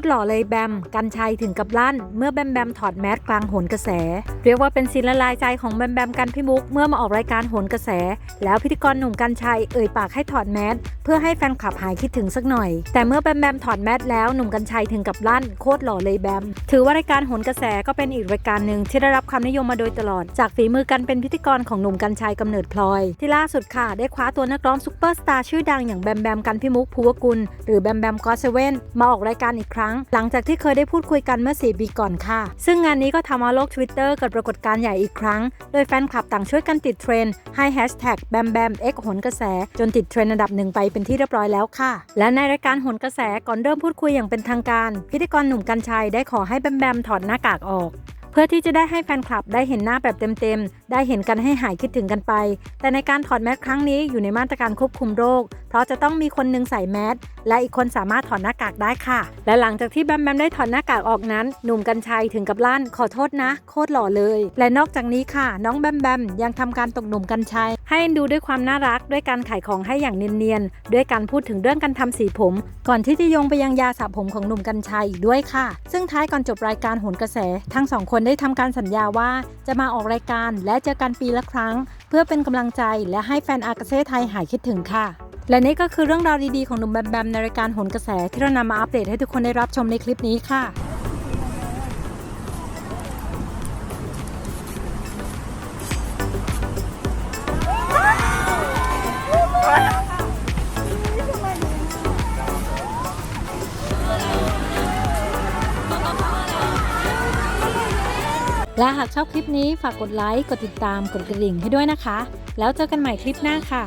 ตรหล่อเลยแบม กันชัยถึงกับลั่น เมื่อแบมแบมถอดแมสกลางโหนกระแส เรียกว่าเป็นศิลละลายใจของแบมแบมกันพิมุก เมื่อมาออกรายการโหนกระแส แล้วพิธีกรหนุ่มกันชัยเอ่ยปากให้ถอดแมสเพื่อให้แฟนคลับหายคิดถึงสักหน่อย แต่เมื่อแบมแบมถอดแมสแล้วหนุ่มกันชัยถึงกับลั่นโคตรหล่อเลยแบม ถือว่ารายการโหนกระแสก็เป็นอีกรายการหนึ่งที่ได้รับความนิยมมาโดยตลอด จากฝีมือการเป็นพิธีกรของหนุ่มกันชัยกำเนิดพลอย ที่ล่าสุดค่ะได้คว้าตัวนักร้องซุปเปอร์สตาร์ชื่อดังอย่างแบมแบมกันพิมุกภูวกุลหรือแบมแบมก็เซเว่นมาออกรายการอีกครั้งหลังจากที่เคยได้พูดคุยกันเมื่อ 4 ปีก่อนค่ะ ซึ่งงานนี้ก็ทำเอาโลก Twitter เกิดปรากฏการณ์ใหญ่อีกครั้ง โดยแฟนคลับต่างช่วยกันติดเทรนด์ให้แฮชแท็กแบมแบมเอ็กโหนกระแส จนติดเทรนด์อันดับหนึ่งไปเป็นที่เรียบร้อยแล้วค่ะ และในรายการโหนกระแสก่อนเริ่มพูดคุยอย่างเป็นทางการ พิธีกรหนุ่มกัญชัยได้ขอให้แบมแบมถอดหน้ากากออกเพื่อที่จะได้ให้แฟนคลับได้เห็นหน้าแบบเต็มๆ ได้เห็นกันให้หายคิดถึงกันไป แต่ในการถอดแมสครั้งนี้อยู่ในมาตรการควบคุมโรค เพราะจะต้องมีคนหนึงใส่แมสและอีกคนสามารถถอดหน้ากากได้ค่ะ และหลังจากที่แบมแบมได้ถอดหน้ากากออกนั้น หนุ่มกัญชัยถึงกับลั่นขอโทษนะ โคตรหล่อเลย และนอกจากนี้ค่ะ น้องแบมแบมยังทำการตกหนุ่มกัญชัย ให้ดูด้วยความน่ารักด้วยการขายของให้อย่างเนียนๆด้วยการพูดถึงเรื่องการทำสีผม ก่อนที่จะโยงไปยังยาสระผมของหนุ่มกัญชัยอีกด้วยค่ะ ซึ่งท้ายก่อนจบรายการโหนกระแส ทั้งสองคนได้ทำการสัญญาว่าจะมาออกรายการและเจอกันปีละครั้ง เพื่อเป็นกำลังใจและให้แฟนอากาเซ่ไทยหายคิดถึงค่ะ และนี่ก็คือเรื่องราวดีๆของหนุ่มแบมแบมในรายการโหนกระแสที่เรานำมาอัปเดตให้ทุกคนได้รับชมในคลิปนี้ค่ะและหากชอบคลิปนี้ฝากกดไลค์ กดติดตาม กดกระดิ่งให้ด้วยนะคะ แล้วเจอกันใหม่คลิปหน้าค่ะ